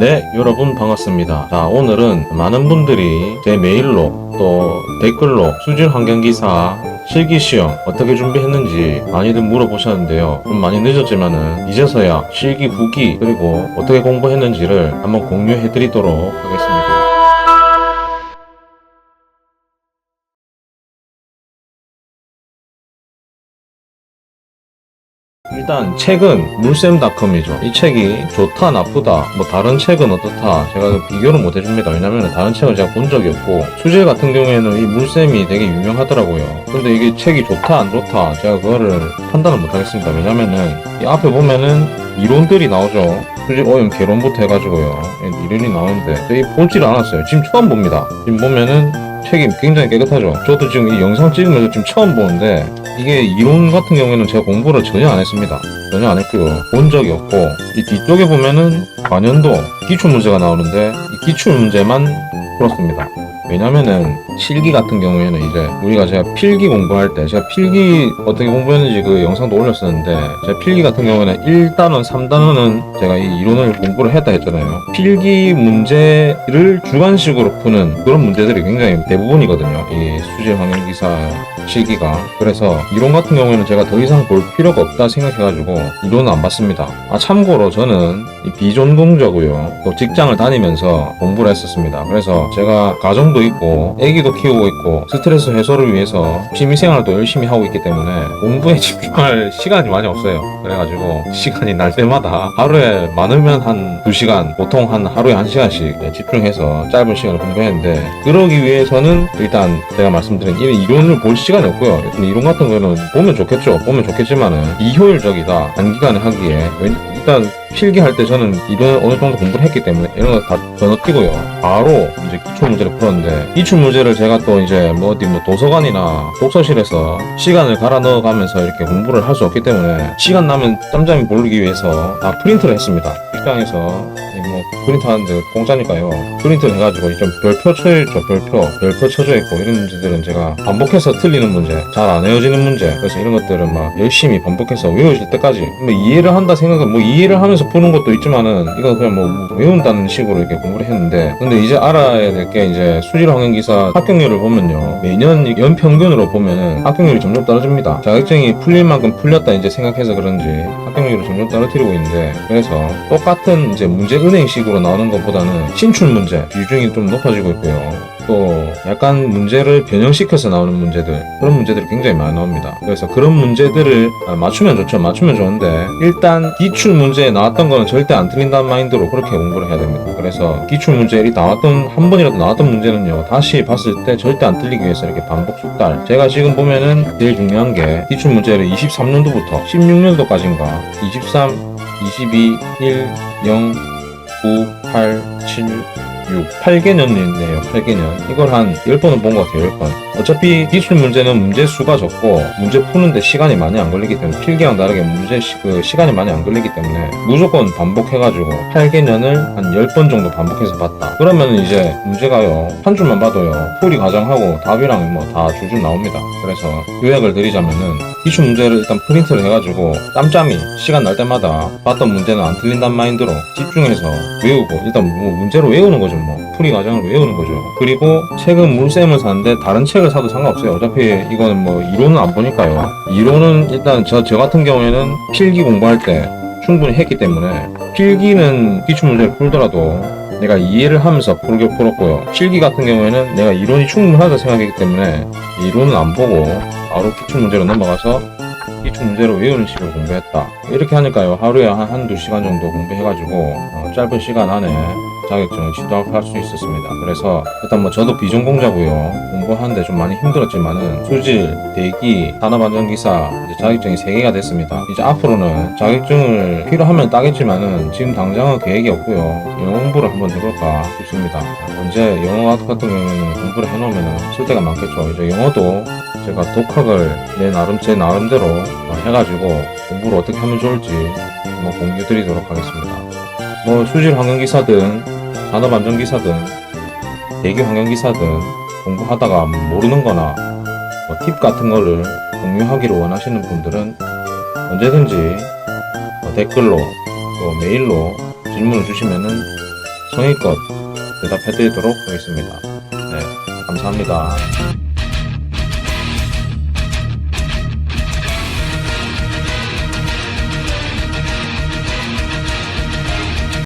네, 여러분 반갑습니다. 자, 오늘은 많은 분들이 제 메일로 또 댓글로 수질 환경 기사 실기 시험 어떻게 준비했는지 많이들 물어보셨는데요. 좀 많이 늦었지만은 이제서야 실기 후기 그리고 어떻게 공부했는지를 한번 공유해 드리도록 하겠습니다. 일단 책은 물샘닷컴이죠. 이 책이 좋다 나쁘다 뭐 다른 책은 어떻다 제가 비교를 못 해줍니다. 왜냐면 다른 책은 제가 본 적이 없고 수질 같은 경우에는 이 물샘이 되게 유명하더라고요. 근데 이게 책이 좋다 안 좋다 제가 그거를 판단을 못 하겠습니다. 왜냐면은 이 앞에 보면은 이론들이 나오죠. 수질 오염 개론부터 해가지고요. 이론이 나오는데 저희 보질 않았어요. 지금 처음 봅니다. 지금 보면은 책이 굉장히 깨끗하죠. 저도 지금 이 영상 찍으면서 지금 처음 보는데 이게 이론 같은 경우에는 제가 공부를 전혀 안 했습니다. 전혀 안 했고요. 본 적이 없고 이 뒤쪽에 보면은 관연도 기출 문제가 나오는데 이 기출 문제만 풀었습니다. 왜냐면은 실기 같은 경우에는 이제 우리가 제가 필기 공부할 때 제가 필기 어떻게 공부했는지 그 영상도 올렸었는데 제가 필기 같은 경우에는 1단원, 3단원은 제가 이 이론을 공부를 했다 했잖아요. 필기 문제를 주관식으로 푸는 그런 문제들이 굉장히 대부분이거든요. 이 수질 환경 기사 실기가 그래서 이론 같은 경우에는 제가 더 이상 볼 필요가 없다 생각해가지고 이론은 안 봤습니다. 아 참고로 저는 이 비전공자고요. 또 직장을 다니면서 공부를 했었습니다. 그래서 제가 가정도 있고 아기도 키우고 있고 스트레스 해소를 위해서 취미생활도 열심히 하고 있기 때문에 공부에 집중할 시간이 많이 없어요. 그래가지고 시간이 날 때마다 하루에 많으면 한 2시간 보통 한 하루에 1시간씩 집중해서 짧은 시간을 공부했는데 그러기 위해서는 일단 제가 말씀드린 이 이론을 볼 시간이 없고요. 이론 같은 거는 보면 좋겠죠. 보면 좋겠지만은 비효율적이다. 단기간에 하기에 왠- 일단 필기할 때 저는 이런 어느 정도 공부를 했기 때문에 이런 거 다 건너뛰고요. 바로 이제 기출 문제를 풀었는데 기출 문제를 제가 또 이제 뭐 어디 뭐 도서관이나 독서실에서 시간을 갈아 넣어가면서 이렇게 공부를 할 수 없기 때문에 시간 나면 짬짬이 보기 위해서 다 프린트를 했습니다. 직장에서 이뭐 프린트 하는데 공짜니까요. 프린트를 해가지고 좀 별표 쳐있죠. 별표. 별표 쳐져 있고 이런 문제들은 제가 반복해서 틀리는 문제, 잘 안 외워지는 문제. 그래서 이런 것들은 막 열심히 반복해서 외워질 때까지 뭐 이해를 한다 생각은 뭐 이해를 하면서 푸는 것도 있지만은 이거 그냥 뭐 외운다는 식으로 이렇게 공부를 했는데 근데 이제 알아야 될 게 이제 수질 환경 기사 합격률을 보면요. 매년 이 연평균으로 보면은 합격률이 점점 떨어집니다. 자격증이 풀릴 만큼 풀렸다 이제 생각해서 그런지 합격률을 점점 떨어뜨리고 있는데 그래서 똑같은 이제 문제 은행식으로 나오는 것보다는 신출 문제 비중이 좀 높아지고 있고요. 또 약간 문제를 변형시켜서 나오는 문제들 그런 문제들이 굉장히 많이 나옵니다. 그래서 그런 문제들을 아, 맞추면 좋죠. 맞추면 좋은데 일단 기출 문제에 나왔던 거는 절대 안 틀린다는 마인드로 그렇게 공부를 해야 됩니다. 그래서 기출 문제에 나왔던 한 번이라도 나왔던 문제는요 다시 봤을 때 절대 안 틀리기 위해서 이렇게 반복 숙달. 제가 지금 보면은 제일 중요한 게 기출 문제를 23년도부터 16년도까지인가 23, 22, 1, 0, 9, 8, 7, 6, 8개년이네요. 8개년. 이걸 한 10번은 본 것 같아요. 10번. 어차피 기출 문제는 문제 수가 적고 문제 푸는데 시간이 많이 안 걸리기 때문에 필기랑 다르게 문제 시, 그 시간이 많이 안 걸리기 때문에 무조건 반복해가지고 8개년을 한 10번 정도 반복해서 봤다. 그러면 이제 문제가요. 한 줄만 봐도요. 풀이 과정하고 답이랑 뭐 다 줄줄 나옵니다. 그래서 요약을 드리자면은 기출 문제를 일단 프린트를 해가지고 짬짬이 시간 날 때마다 봤던 문제는 안 틀린단 마인드로 집중해서 외우고 일단 뭐 문제로 외우는 거죠 뭐 풀이 과정을 외우는 거죠? 그리고 책은 물샘을 사는데 다른 책을 사도 상관없어요. 어차피 이거는 뭐 이론은 안 보니까요. 이론은 일단 저, 저 같은 경우에는 필기 공부할 때 충분히 했기 때문에 필기는 기출 문제를 풀더라도 내가 이해를 하면서 풀게 풀었고요. 필기 같은 경우에는 내가 이론이 충분하다 생각했기 때문에 이론은 안 보고 바로 기출 문제로 넘어가서 기출 문제로 외우는 식으로 공부했다. 이렇게 하니까요. 하루에 한 한두 시간 정도 공부해가지고 어, 짧은 시간 안에 자격증을 취득할 수 있었습니다. 그래서 일단 뭐 저도 비전공자고요. 공부하는데 좀 많이 힘들었지만은 수질, 대기, 산업안전기사 자격증이 3개가 됐습니다. 이제 앞으로는 자격증을 필요하면 따겠지만은 지금 당장은 계획이 없고요. 영어 공부를 한번 해볼까 싶습니다. 언제 영어 같은 경우에는 공부를 해놓으면 쓸 데가 많겠죠. 이제 영어도 제가 독학을 내 나름 제 나름대로 어, 해가지고 공부를 어떻게 하면 좋을지 한번 공유 드리도록 하겠습니다. 뭐 수질 환경기사든 산업 안전기사든 대기 환경기사든 공부하다가 모르는 거나 뭐 팁 같은 거를 공유하기를 원하시는 분들은 언제든지 뭐 댓글로 또 메일로 질문을 주시면은 성의껏 대답해 드리도록 하겠습니다. 네, 감사합니다.